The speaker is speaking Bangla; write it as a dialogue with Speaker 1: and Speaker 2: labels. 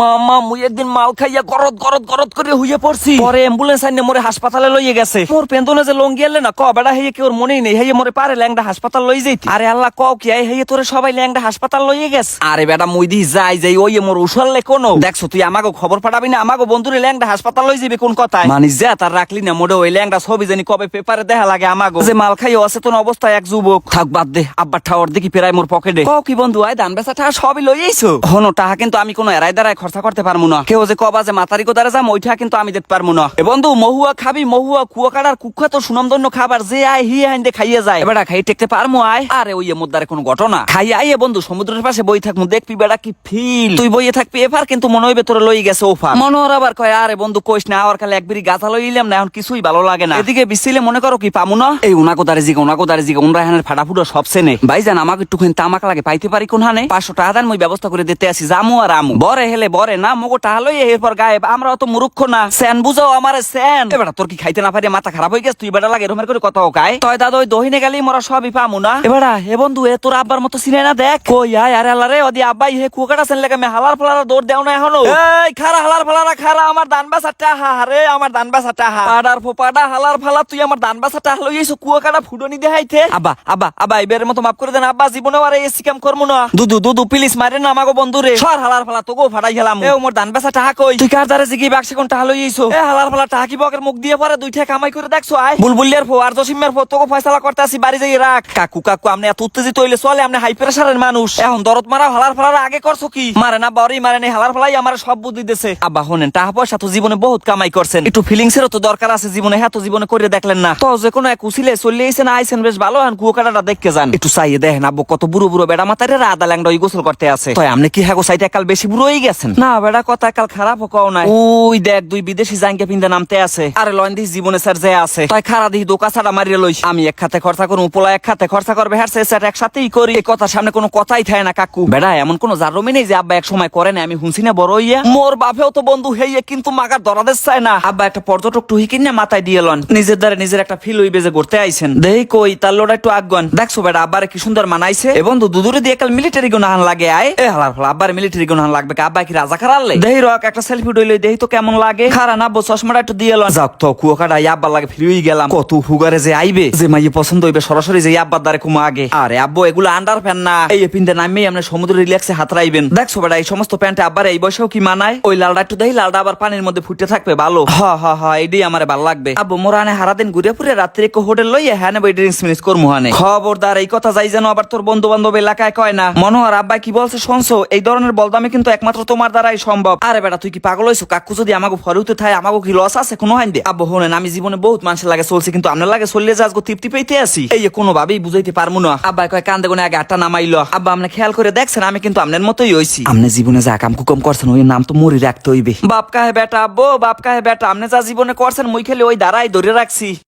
Speaker 1: মামা, মুই একদিন মাল খাইয়া গরদ গরদ গরদ করে হইয়া পড়ছি। পরে অ্যাম্বুলেন্স আইনে মোরে হাসপাতালে লইয়ে গেছে। মোর পেন্দনে যে লঙ্গি এলে না, ক বেড়া, হেয়ে কেউ মনেই নেই। হেয়ে মোরে পারে ল্যাংডা হাসপাতাল লই যাইতি। আরে আল্লাহ, ক কি? আই হেয়ে তোরে সবাই ল্যাংডা হাসপাতাল লইয়ে গেছে। আরে বেটা মুই দি যাই যাই, ওই মোর উসললে কোনো। দেখছ, তুই আমাকে খবর পাঠাবি না? আমাকে বন্ধুরে ল্যাংডা হাসপাতাল লই যাবি কোন কথায়? মানিস যা তার রাখলি না মোড়ে ওই ল্যাংডা ছবি জানি কবে পেপারে দেখা লাগে আমাকে যে মাল খাই অচেতন অবস্থায় এক যুবক। থাক, বাদ দে আব্বার ঠাওয়ার দেখি পেরাই মোর পকেটে কও কি বন্ধু, আয় দান বেচা টাকা সবই লই আইছো হনো টাকা কিন্তু আমি কোনো এরাই দ্বারাই খরচা করতে পারব না। কেউ যে কবা যে, মাতারি কোদারে যাম ওইটা কিন্তু আমি দেখতে পারব না। এ বন্ধু, মহুয়া খাবি, মহুয়া কুয়া কাটার কুখ্যাত সুনামধন্য খাবার যে আয়, হি আইন খাইয়ে যায়। বেটা খাই টেকতে পারমু আয়? আরে, ওই মুদ্দারে কোনো ঘটনা। খাই আইয়ে বন্ধু, সমুদ্রের পাশে বই থাকমু, দেখবি বেটা কি ফিল। তুই বইয়ে থাকবি এফার, কিন্তু মনে হইবে তোরে লই গেছে ওফার। মনোহর আবার কয়, আরে বন্ধু, কইস না আর খালি একবিরি গাথা লইলাম না, এখন কিছুই ভালো লাগে না। এদিকে বিসিলে মনে করো কি, পামু না? এই উনাকো দারে জিগে উনাকো দারে জিগে উনরা হানের ফাটাফুটো সব সেনে ভাইজান, আমাকে একটুখানি তামাক লাগে, পাইতে পারি কোন হানে পাঁচশো টাকা দেন, মই ব্যবস্থা করে দিতে আসি জামু আর আমু। বরে হেলে বরে, না, মগো টাকা লই এরপর গায়েব। আমরা অত মুরুক্ষ না। স্যান, বুঝাও আমারে, স্যান! এবার তোর কি খাইতে না পারি? মাথা খারাপ হয়ে গেছে, তুই বেটা লাগে এরকম করে কথা কায় তয় দাদা, ওই দহিনে গেলি, মোরা সবই পামু না? এবার হে বন্ধু, এ তোর আব্বার মতো সিনে না দেখ? কই, আয়, আরে আল্লাহ রে, ওদি আব্বাই, হে কুকাটা সেন লেগে মে হালার ফালারা দৌড় দেও না এখনও। এই, খারা হালার ফালারা, খারা, আমার দান বাসাটা, হা রে, আমার দান বাসাটা, হা। পাডার ফোপাডা হালার ফালা, তুই আমার দান বাসাটা লই এসো কুয়াকাটা ফুডনি দেখাইতে। আব্বা আব্বা আব্বা এবারের মতো মাফ করে দেন, আব্বা জীবনে আর এই সিকাম করমু না। দুদু দুদু, প্লিজ মারে না আমাগো বন্ধু রে সর হালার ফালা তোগো ফাটাই গেলাম। এ মোর টাকা কই? তুই কার দ্বারা জিগি বাক্সে কোন টাকা লই এসো এ হালার ফালা টাকা কি বকের মুখ দিয়ে পরে দুইটা কামাই করে দেখছ বুলবুলিয়ার ফো আর জসিমের ফো তোকে ফয়সালা করতে আসি বাড়ি যাই রাখ। কাকু কাকু আপনি এত উত্তেজিত হইলে চলে আপনি হাই প্রেসারের মানুষ। এখন দরদ মারা হালার ফালার আগে করছ কি? মারে না বড়ই মারে নেই হালার ফালাই আমার সব বুদ্ধি আব্বা হনেন টাকা পয়সা তো জীবনে বহুত কামাই করছেন। একটু ফিলিংস এরও তো দরকার আছে জীবনে হ্যাঁ তো জীবনে করে দেখলেন না। তো যে কোনো এক উসিলে চলে আইসেন বেশ ভালো হন কুয়াকাটাটা দেখতে যান। একটু চাইয়ে দেখেন আব্বু কত বুড়ো বুড়ো বেড়া মাথারে আদা ল্যাংডা ওই গোসল করতে আছে। তো আপনি কি হ্যাঁ সাইড একাল বেশি বুড়ো হয়ে গেছেন? না বেড়া কথা একাল খারাপ কও নাই। ওই দেখ দুই বিদেশি জাঙ্গে পিন্দা নামতে আছে। আরে লয়ন দিস জীবনে স্যার যে আছে। তাই খারা দিহি দোকা ছাড়া মারিয়ে লইস। আমি এক খাতে খরচা করব পোলা এক খাতে খরচা করবে হ্যাঁ স্যার একসাথেই করি। এই কথার সামনে কোনো কথাই থাকে না কাকু। বেড়া এমন কোনো জারমি নেই যে আব্বা এক সময় করে না আমি হুনছি না বড় ইয়া মোর বাপেও তো বন্ধু হেইয়ে কিন্তু মাগার দরাদের চায় না। আব্বা একটা পর্যটক টুহি কিনে মাথায় দিয়ে লন। নিজের দ্বারা নিজের একটা ফিল হইবে যে ঘুরতে আইছেন। দেই কই তার লোড়া একটু আগুন দেখছ বেটা আব্বারে কি সুন্দর মানাইছে? এ বন্ধু দুদুরে দিয়ে কাল মিলিটারি গুনাহান লাগে আয়। এ হালার ফলা আব্বার মিলিটারি গুনাহান লাগবে আব্বা কি রাজা খারালে দেই রক একটা সেলফি ডইলে দেই তো কেমন লাগে? খারা না চশমাটা একটু দিয়ে লন। যাক তো কুয়াকাটা আব্বার লাগে ফিরি হই গেলাম। কত হুগারে যে আইবে? যে মাইয়ে পছন্দ হইবে সরাসরি যে আব্বার দ্বারে কুমা আগে। আরে আব্বু এগুলো আন্ডার না। এই পিনতে নামিয়ে আমরা সমুদ্র রিল্যাক্সে হাত রাইবেন। দেখছ বেটা এই সমস্ত প্যান্টে আব্বার এই বয়সেও কি মানায়? ওই লালটা একটু দেই লালটা আবার পানির মধ্যে ফুটে থাকবে ভালো। হ হ হ এটাই আমার ভালো লাগবে। আব্বু মোরানে হারাদিন ঘুরে ফুরে রাত্রে একটু হোটেল লইয়ে হ্যাঁ বই ড্রিঙ্কস মিনিস করমু হানে খবরদার এই কথা যাই যেন আবার তোর বন্ধু বান্ধব এলাকায় কয় না। মনোহর আব্বা কি বলছে শুনছো? এই ধরনের বলদামে কিন্তু একমাত্র তোমার দ্বারাই সম্ভব। আরে বেটা, তুই কি পাগল হইছো? কাকু যদি আমাকে ফরিউতে থাকে আমাকে কি লস আছে? কোনো হাইন দে। আব্বু হোনেন আমি জীবনে বহুত মানুষের লাগে চলছি, কিন্তু আপনার লাগে চললে যা আজকে তৃপ্তি পেইতে আসি এই কোনো ভাবেই বুঝাইতে পারব না। আব্বা কয়, কান্দে কোনে আগে আটটা নামাইলো। আব্বা, আপনি খেয়াল করে দেখছেন, আমি কিন্তু আপনার মতোই হইছি। আপনি জীবনে যা কাম কুকম করছেন, ওই নাম তো মরি রাখতে হইবে। বাপ কাহে বেটা, আব্বু, বাপ কাহে বেটা, আপনি যা জীবনে করছেন, মুই খেলে ওই দ্বারাই ধরে রাখছি।